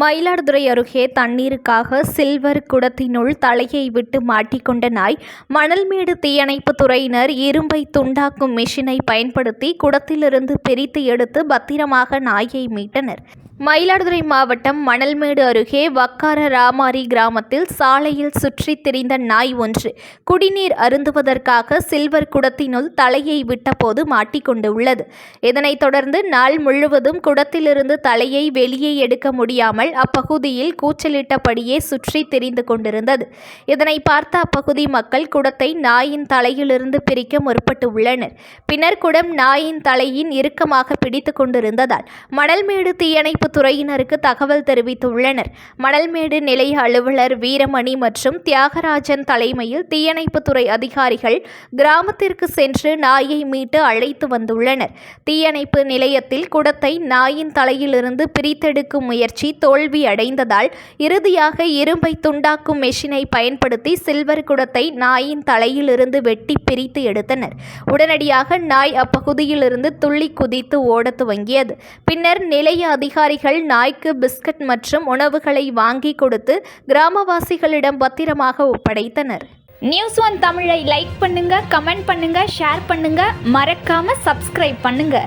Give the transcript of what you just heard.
மயிலாடுதுறை அருகே தண்ணீருக்காக சில்வர் குடத்தினுள் தலையை விட்டு மாட்டிக்கொண்ட நாய் மணல்மேடு தீயணைப்பு துறையினர் இரும்பை துண்டாக்கும் மிஷினை பயன்படுத்தி குடத்திலிருந்து பிரித்து எடுத்து பத்திரமாக நாயை மீட்டனர். மயிலாடுதுறை மாவட்டம் மணல்மேடு அருகே வக்கார ராமாரி கிராமத்தில் சாலையில் சுற்றி திரிந்த நாய் ஒன்று குடிநீர் அருந்துவதற்காக சில்வர் குடத்தினுள் தலையை விட்டபோது மாட்டிக்கொண்டுள்ளது. இதனைத் தொடர்ந்து நாள் முழுவதும் குடத்திலிருந்து தலையை வெளியே எடுக்க முடியாமல் அப்பகுதியில் கூச்சலிட்டபடியே சுற்றி திரிந்து கொண்டிருந்தது. இதனை பார்த்த அப்பகுதி மக்கள் குடத்தை நாயின் தலையிலிருந்து பிரிக்க முற்பட்டு உள்ளனர் பின்னர் குடம் நாயின் தலையின் இறுக்கமாக பிடித்து கொண்டிருந்ததால் மணல்மேடு தீயணைப்பு துறையினருக்கு தகவல் தெரிவித்துள்ளனர். மணல்மேடு நிலைய அலுவலர் வீரமணி மற்றும் தியாகராஜன் தலைமையில் தீயணைப்புத்துறை அதிகாரிகள் கிராமத்திற்கு சென்று நாயை மீட்டு அழைத்து வந்துள்ளனர். தீயணைப்பு நிலையத்தில் குடத்தை நாயின் தலையிலிருந்து பிரித்தெடுக்கும் முயற்சி தோல்வி அடைந்ததால் இறுதியாக இரும்பை துண்டாக்கும் மெஷினை பயன்படுத்தி சில்வர் குடத்தை நாயின் தலையிலிருந்து வெட்டி பிரித்து எடுத்தனர். உடனடியாக நாய் அப்பகுதியிலிருந்து துள்ளி குதித்து ஓட துவங்கியது. பின்னர் நிலைய அதிகாரிகள் நாய்க்கு பிஸ்கட் மற்றும் உணவுகளை வாங்கி கொடுத்து கிராமவாசிகளிடம் பத்திரமாக ஒப்படைத்தனர். நியூஸ் ஒன் தமிழை லைக் பண்ணுங்க கமெண்ட் பண்ணுங்க ஷேர் பண்ணுங்க. மறக்காம சப்ஸ்கிரைப் பண்ணுங்க.